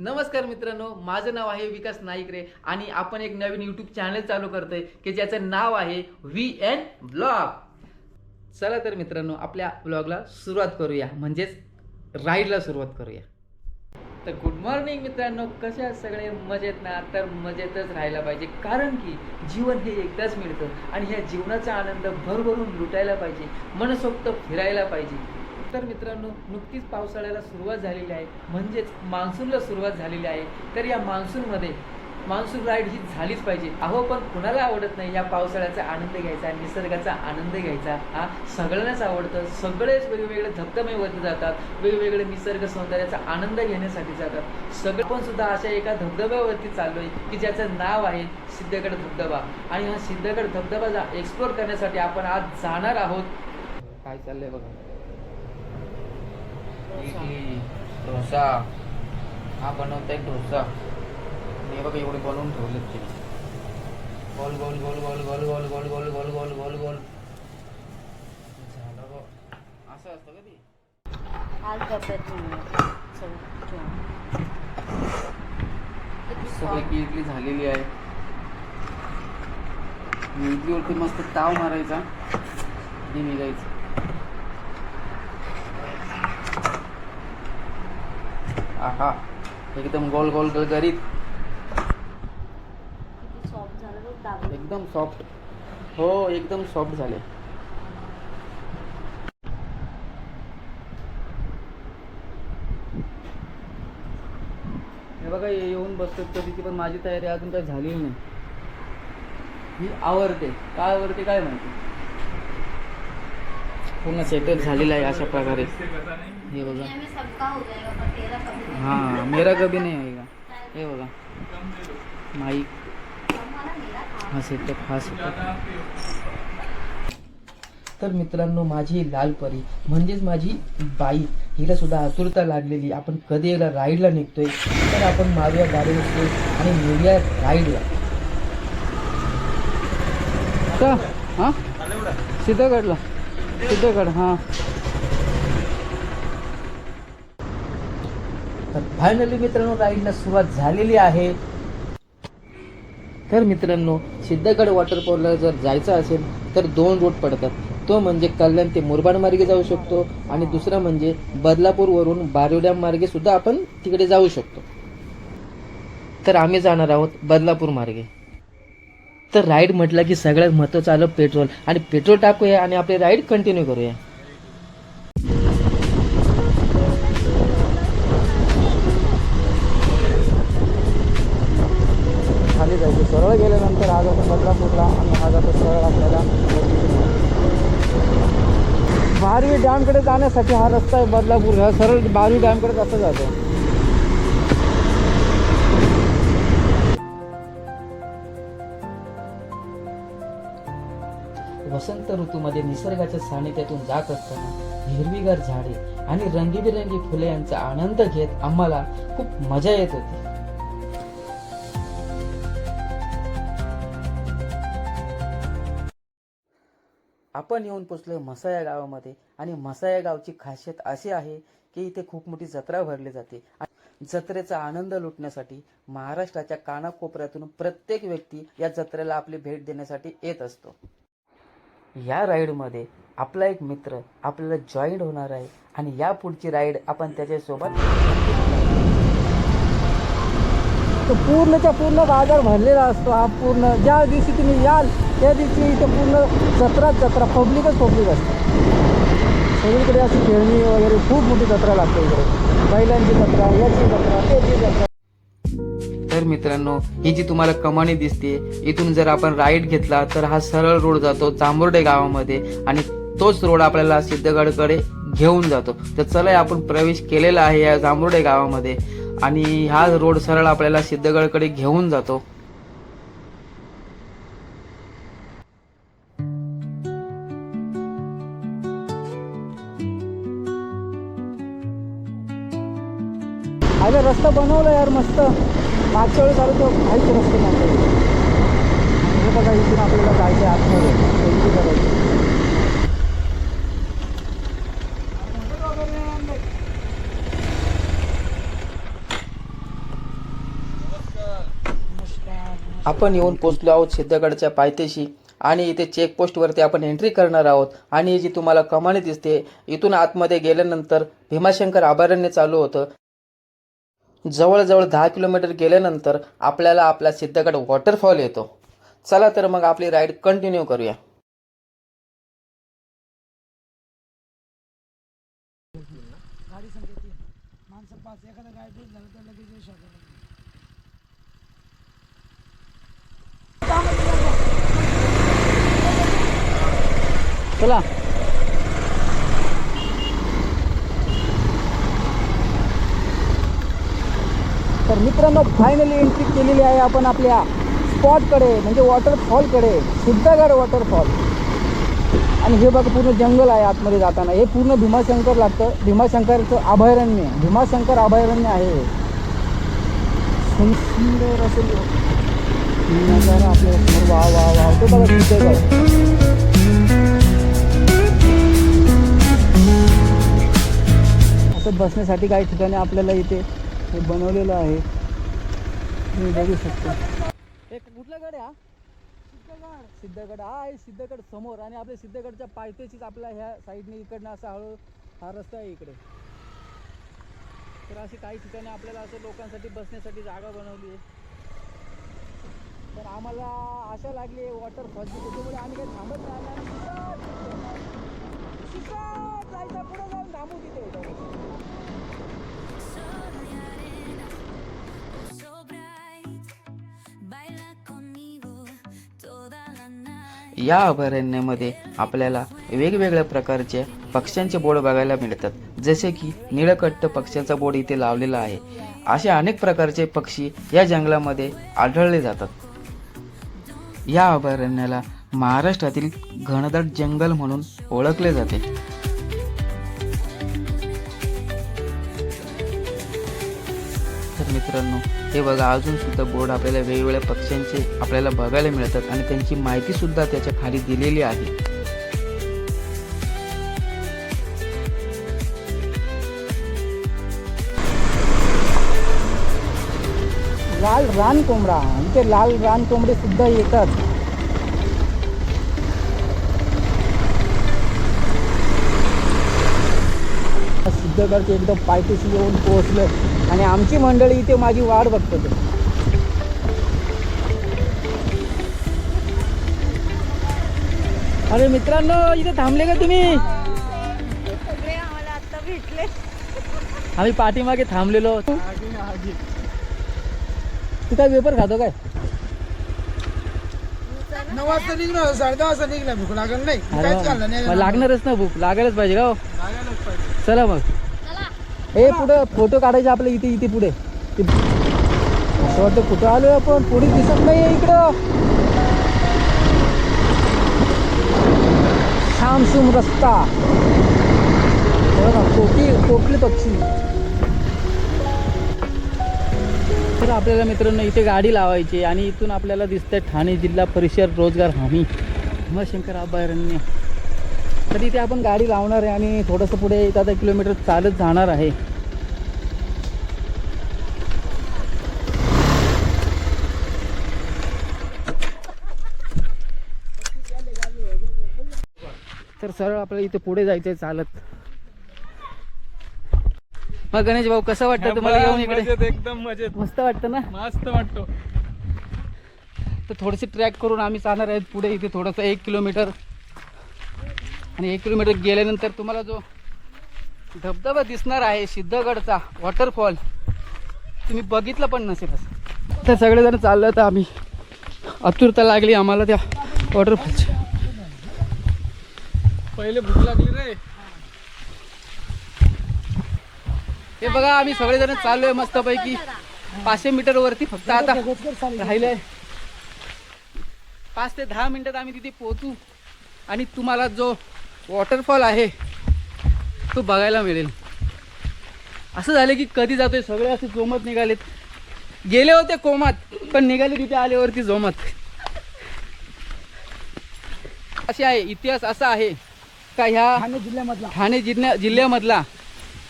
नमस्कार मित्रांनो माझं नाव आहे विकास नाईकरे आणि आपण एक नवीन यूट्यूब चॅनल चालू करतोय की ज्याचं नाव आहे व्ही एन ब्लॉग चला तर मित्रांनो आपल्या ब्लॉगला सुरुवात करूया. म्हणजेच राईडला सुरुवात करूया. तर गुड मॉर्निंग मित्रांनो कसे सगळे? मजेत ना? तर मजेतच राहायला पाहिजे. कारण की जीवन हे एकदाच मिळतं आणि ह्या जीवनाचा आनंद भरभरून लुटायला पाहिजे. मनसोक्त फिरायला पाहिजे. तर मित्रांनो नुकतीच पावसाळ्याला सुरुवात झालेली आहे. म्हणजेच मान्सूनला सुरुवात झालेली आहे. तर या मान्सूनमध्ये मान्सून राईड ही झालीच पाहिजे. अहो पण कुणाला आवडत नाही या पावसाळ्याचा आनंद घ्यायचा निसर्गाचा आनंद घ्यायचा? हा सगळ्यांनाच आवडतं. सगळेच वेगवेगळे धबधबे वरती जातात. वेगवेगळे निसर्ग सौंदर्याचा आनंद घेण्यासाठी जातात. सगळे पण सुद्धा अशा एका धबधब्यावरती चाललोय की ज्याचं नाव आहे सिद्धगड धबधबा. आणि हा सिद्धगड धबधबा एक्सप्लोर करण्यासाठी आपण आज जाणार आहोत. काय चाललंय बघा. इडली डोसा हा बनवताय डोसा हे बघा एवढे बनवून ठेवलेत ते गोल गोल गोल गोल गोल गोल गोल गोल गोल गोल गोल गोल झालं. असं असतं का ते आज डब्यात सगळी. इडली झालेली आहे इडलीवरती मस्त ताव मारायचा निघायचं आहा. एकदम गोल गोल गलगरीत. झालं. एकदम सॉफ्ट हो एकदम सॉफ्ट झाले. हे बघा हे येऊन बसतात कधीची पण माझी तयारी अजून काही झालेली नाही. मी आवडते काय आवडते काय माहिती? पूर्ण सेटअप झालेला आहे अशा प्रकारे. हे बघा. हां मेरा कभी नाही आहे का हे बघा. माईक हा सेटअप हा सेटअप. तर मित्रांनो माझी लाल परी म्हणजेच माझी बाई हिला सुद्धा आतुरता लागलेली. आपण कधी एकदा राईडला निघतोय तर आपण मारूया गाडी निघतोय आणि नेऊया राईडला का? हां? सिद्धगडला. सिद्धगड हां. तर फायनली मित्रांनो राईडला सुरुवात झालेली आहे. तर मित्रांनो सिद्धगड वॉटरफॉलला जर जायचं असेल तर दोन रूट पडतात. तो म्हणजे कल्याण ते मुरबाड मार्गे जाऊ शकतो आणि दुसरा म्हणजे बदलापूरवरून बारोड्या मार्गे सुद्धा आपण तिकडे जाऊ शकतो. तर आम्ही जाणार आहोत बदलापूर मार्गे. तर राईड म्हटलं की सगळ्यात महत्त्वाचं आलं पेट्रोल आणि पेट्रोल टाकूया आणि आपली राईड कंटिन्यू करूया. खाली जायचं. सरळ गेल्यानंतर हा जातो बदलापूरला आणि हा जातो सरळ आपल्याला बारवी डॅमकडे जाण्यासाठी हा रस्ता आहे बदलापूर. हा सरळ बारवी डॅमकडे कसं जातो? वसंत ऋतूमध्ये निसर्गाच्या सानिध्यातून जात असताना हिरवीगार झाडे आणि रंगीबेरंगी फुले यांचा आनंद घेत आम्हाला खूप मजा येत होती. आपण येऊन पोचलो मसाया गावामध्ये आणि मसाया गावची खासियत अशी आहे की इथे खूप मोठी जत्रा भरली जाते. जत्रेचा आनंद लुटण्यासाठी महाराष्ट्राच्या कानाकोपऱ्यातून प्रत्येक व्यक्ती या जत्रेला आपली भेट देण्यासाठी येत असतो. या राईडमध्ये आपला एक मित्र आपल्याला जॉईंट होणार आहे आणि या पुढची राईड आपण त्याच्यासोबत तो पूर्णच्या पूर्ण बाजार भरलेला असतो. हा पूर्ण ज्या दिवशी तुम्ही याल त्या दिवशी इथे पूर्ण जत्राच जत्रा पब्लिकच पब्लिक असते. सगळीकडे अशी खेळणी वगैरे खूप मोठी जत्रा लागते इकडे. बैलांची जत्रा याची जत्रा त्याची जत्रा. मित्रांनो ही जी तुम्हाला कमानी दिसते इथून जर आपण राईट घेतला तर हा सरळ रोड जातो चांबोर्डे गावामध्ये आणि तोच रोड आपल्याला सिद्धगडकडे घेऊन जातो. तर चला आपण प्रवेश केलेला आहे या जांभुर्डे गावामध्ये आणि हा रोड सरळ आपल्याला सिद्धगडकडे घेऊन जातो. अरे रस्ता बनवला यार मस्त. पाचोळी तर काहीच रस्ते नाही. म्हणजे बघा इथून आपल्याला जायचं आहे आतमध्ये. एंट्री करायची आपण येऊन पोचलो आहोत सिद्धगडच्या पायथ्याशी आणि इथे चेकपोस्टवरती आपण एंट्री करणार आहोत. आणि जी तुम्हाला कमानी दिसते इथून आतमध्ये गेल्यानंतर भीमाशंकर अभयारण्य चालू होतं. जवळजवळ दहा किलोमीटर गेल्यानंतर आपल्याला आपला सिद्धगड वॉटरफॉल येतो. चला तर मग आपली राईड कंटिन्यू करूया. चला. तर मित्रांनो फायनली एंट्री केलेली आहे आपण आपल्या स्पॉटकडे म्हणजे वॉटरफॉलकडे सिद्धगड वॉटरफॉल आणि हे बघा पूर्ण जंगल आहे आतमध्ये जाताना. हे पूर्ण भीमाशंकर लागतं. भीमाशंकरचं अभयारण्य. भीमाशंकर अभयारण्य आहे सुंदर असं नजारा आपल्याला वा वा वा. ते बघा सिद्धगड. असं बसण्यासाठी काही ठिकाणी आपल्याला इथे हे बनवलेलं आहे. तुम्ही बघू शकता. एक कुठला गड आहे हा? सिद्धगड. सिद्धगड हा आहे सिद्धगड समोर. आणि आपल्या सिद्धगडच्या पायथ्याचीच आपल्या ह्या साईडने इकडनं असा हळू हा रस्ता आहे इकडे. तर अशी काही ठिकाणी आपल्याला असं लोकांसाठी बसण्यासाठी जागा बनवली आहे. तर आम्हाला आशा लागली आहे वॉटरफॉलची त्याच्यामुळे आम्ही काही थांबत नाही आम्ही जायचं पुढे जाऊन थांबू तिथे. या अभयारण्यामध्ये आपल्याला वेगवेगळ्या प्रकारचे पक्ष्यांचे बोर्ड बघायला मिळतात. जसे की निळकट्ट पक्ष्याचा बोर्ड इथे लावलेला आहे. असे अनेक प्रकारचे पक्षी या जंगलामध्ये आढळले जातात. या अभयारण्याला महाराष्ट्रातील घनदाट जंगल म्हणून ओळखले जाते. तर मित्रांनो हे बघा अजून सुद्धा बोर्ड आपल्याला वेगवेगळ्या पक्ष्यांचे आपल्याला बघायला मिळतात आणि त्यांची माहिती सुद्धा त्याच्याखाली दिलेली आहे. लाल रान कोंबडा इथे लाल रान कोंबडे सुद्धा येतात. सिद्धगडचे एकदम पायथ्याशी येऊन पोहोचलो. आणि आमची मंडळी इथे माझी वाट बघतात अरे मित्रांनो इथे थांबले का तुम्ही? सगळे आम्हाला आता भेटले. आम्ही पाठीमागे थांबलेलो. तू काय पेपर खातो काय? नऊ वाजता निघलो साडे दहा वाजता निघला भूक लागल नाही. लागणारच ना भूक. लागायलाच पाहिजे का हो? लागायलाच पाहिजे. चला मग. हे पुढे फोटो काढायचे आपल्या इथे इथे पुढे. असं वाटतं कुठं आलोय आपण? पुढे दिसत नाही इकडं. शामसुम रस्ता. कोकी कोकली पक्षी. तर आपल्याला मित्रांनो इथे गाडी लावायची आणि इथून आपल्याला दिसतंय ठाणे जिल्हा परिषद रोजगार हमी. भीमाशंकर अभयारण्य तर इथे आपण गाडी लावणार आहे आणि थोडंसं पुढे एक आता किलोमीटर चालत जाणार आहे. तर सरळ आपल्याला इथे पुढे जायचंय चालत. मग गणेश भाऊ कसं वाटतं तुम्हाला येऊन इकडे? एकदम मजेत. मस्त वाटतं ना? मस्त वाटतो. तर थोडेसे ट्रॅक करून आम्ही चालणार आहेत पुढे इथे थोडंसं एक किलोमीटर. आणि एक किलोमीटर गेल्यानंतर तुम्हाला जो धबधबा दिसणार आहे सिद्धगडचा वॉटरफॉल तुम्ही बघितलं पण नसेल असं. तर सगळेजण चाललं तर आम्ही आतुरता लागली आम्हाला त्या वॉटरफॉलची. पहिले भूक लागली रे. हे बघा आम्ही सगळेजण चाललोय मस्तपैकी. पाचशे मीटर वरती फक्त आता राहिलंय. पाच ते दहा मिनिटात आम्ही तिथे पोहोचू आणि तुम्हाला जो वॉटरफॉल आहे. तो बघायला मिळेल. असं झालं की कधी जातोय सगळे असे जोमत निघालेत. गेले होते कोमात पण निघाले तिथे आल्यावरती जोमत. असे आहे इतिहास असा आहे का ह्या ठाणे जिल्ह्यामधला. ठाणे जिल्ह्या जिल्ह्यामधला.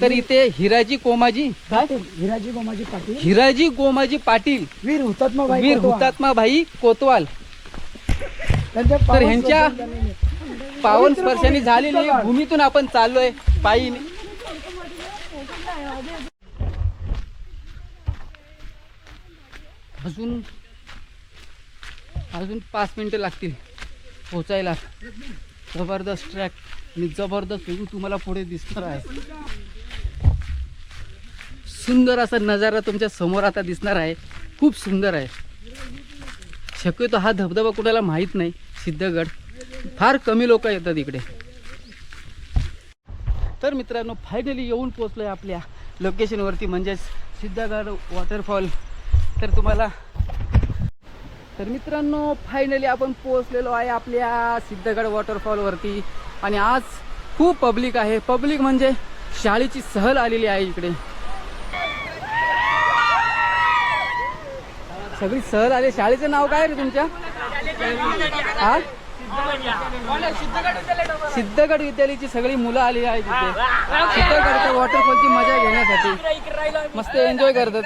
तर इथे हिराजी कोमाजी हिराजी गोमाजी पाटील? हिराजी गोमाजी पाटील. वीर हुतात्मा भाई वीर. हुतात्मा भाई कोतवाल. तर ह्यांच्या. पावन स्पर्शाने झालेली भूमीतून आपण चाललोय. पायी अजून अजून पाच मिनिटं लागतील पोचायला जबरदस्त ट्रॅक आणि जबरदस्त व्ह्यू तुम्हाला पुढे दिसणार आहे. सुंदर असा नजारा तुमच्यासमोर आता दिसणार आहे. खूप सुंदर आहे. शक्यतो हा धबधबा कुणाला माहीत नाही. सिद्धगड. फार कमी लोक येतात इकडे. तर मित्रांनो फायनली येऊन पोचलो आहे आपल्या लोकेशनवरती म्हणजेच सिद्धगड वॉटरफॉल तर तुम्हाला तर मित्रांनो फायनली आपण पोहोचलेलो आहे आपल्या सिद्धगड वॉटरफॉलवरती आणि आज खूप पब्लिक आहे. पब्लिक म्हणजे शाळेची सहल आलेली आहे इकडे. सगळी सहल आली. शाळेचं नाव काय रे तुमच्या? हा? सिद्धगड विद्यालयाची सगळी मुलं आली आहेत इथे सिद्धगडच्या वॉटरफॉलची मजा घेण्यासाठी. मस्त एन्जॉय करतात.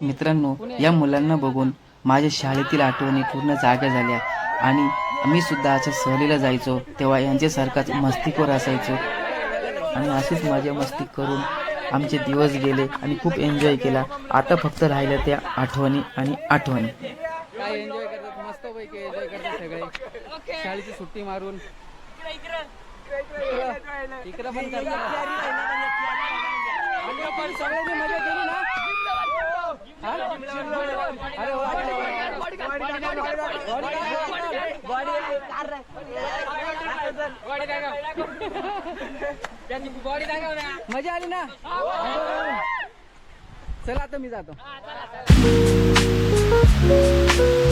मित्रांनो या मुलांना बघून माझ्या शाळेतील आठवणी पूर्ण जाग्या झाल्या. आणि मी सुद्धा अशा सहलीला जायचो तेव्हा यांच्यासारखाच मस्तीखोर असायचो. आणि अशीच मजा मस्ती करून आमचे दिवस गेले आणि खूप एन्जॉय केला. आता फक्त राहिल्या त्या आठवणी आणि आठवणी. काय एन्जॉय करतात मस्त पैकी एन्जॉय करतात सगळे शाळेची सुट्टी मारून इकडं पण आपण सगळ्यांनी मजा केली ना हा? मजा आली ना चला आता मी जातो रस्ता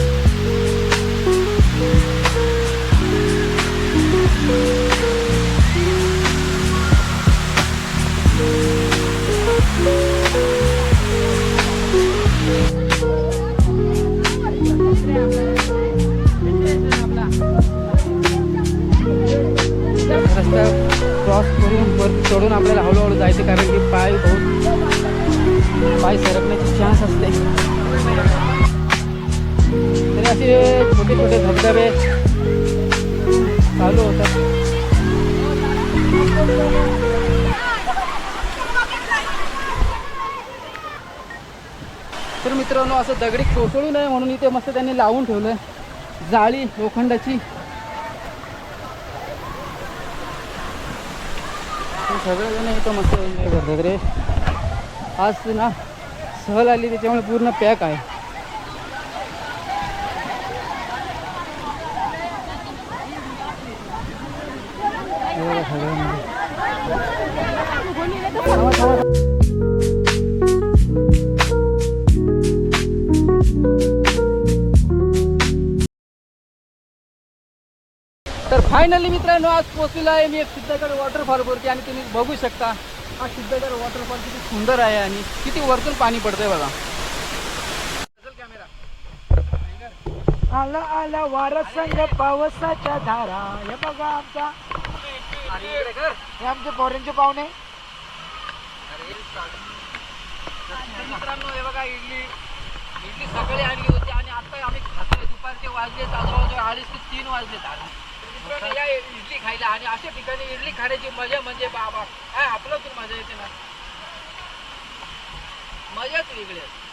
मित्रांनो असं दगडी कोसळू नये म्हणून इथे मस्त त्यांनी लावून ठेवलं जाळी लोखंडाची. सगळेजण इथं मस्त एन्जॉय करतात रे. आज ना सहल आली त्याच्यामुळे पूर्ण पॅक आहे. सगळ्यांमध्ये. फायनली मित्रांनो आज पोहोचलेलो आहे मी एक सिद्धगड वॉटरफॉलवरती आणि तुम्ही बघू शकता हा सिद्धगड वॉटरफॉल किती सुंदर आहे आणि किती वरतून पाणी पडतंय बघा. आला आला वारा संग पावसाच्या धारा. हे बघा आमचा. हे आमचे पोरांचे पाहुणे. मित्रांनो हे बघा इडली. इडली सकाळी आणली होती आणि आता आम्ही खातोय. दुपारचे वाजले आजूबाजू अडीच ते तीन वाजले. मित्रांनो या इडली खायला आणि अशा ठिकाणी इडली खाण्याची मजा म्हणजे बाबा काय आपलं मजा येते ना. मजाच वेगळी असते.